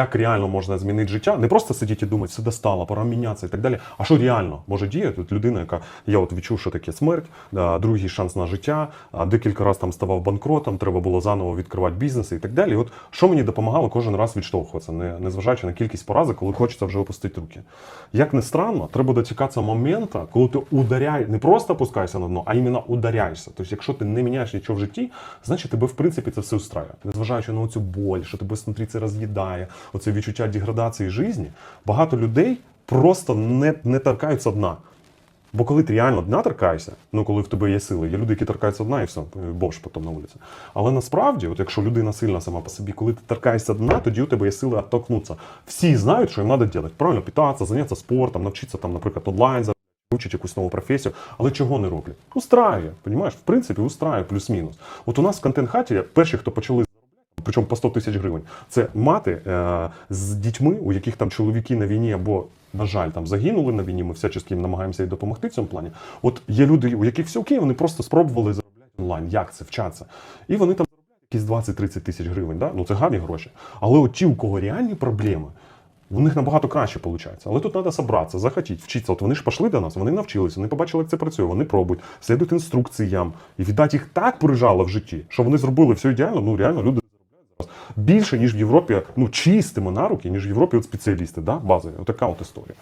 Як реально можна змінити життя? Не просто сидіти і думати, все достало, пора мінятися і так далі. А що реально може діяти? От людина, яка я от відчув, що таке смерть, другий шанс на життя, декілька разів там ставав банкротом, треба було заново відкривати бізнеси і так далі. І от що мені допомагало кожен раз відштовхуватися, не, незважаючи на кількість поразок, коли хочеться вже опустити руки. Як не странно, треба дочекатися моменту, коли ти ударяєш, не просто опускаєшся на дно, а іменно ударяєшся. Тобто, якщо ти не міняєш нічого в житті, значить тебе в принципі це все устраює. Незважаючи на цю боль, що тебе внутрі це роз'їдає, оце відчуття деградації житті, багато людей просто не, не торкаються дна. Бо коли ти реально дна торкаєшся, ну коли в тебе є сили, є люди, які торкаються дна і все, бомж потім на вулиці. Але насправді, от якщо людина сильна сама по собі, коли ти торкаєшся дна, тоді у тебе є сили оттолкнутися. Всі знають, що їм треба робити. Правильно питатися, зайнятися спортом, навчитися там, наприклад, онлайн вивчити якусь нову професію, але чого не роблять? Устраює, понімаєш? В принципі, устраює плюс-мінус. От у нас в контент-хаті перші, хто почали причому по 100 тисяч гривень. Це мати е, з дітьми, у яких там чоловіки на війні або, на жаль, там загинули на війні. Ми всячески їм намагаємося їй допомогти в цьому плані. От є люди, у яких все окей, вони просто спробували заробляти онлайн. Як це вчаться? І вони там заробляють якісь 20-30 тисяч гривень. Да? Ну це гарні гроші. Але от ті, у кого реальні проблеми. У них набагато краще виходить. Але тут треба зібратися, захотіти, вчитися. От вони ж пішли до нас, вони навчилися, вони побачили, як це працює, вони пробують, слідують інструкціям. І віддать їх так прижало в житті, що вони зробили все ідеально. Ну реально люди більше, ніж в Європі, ну чистимо на руки, ніж в Європі от спеціалісти, да, базові. Отака от історія.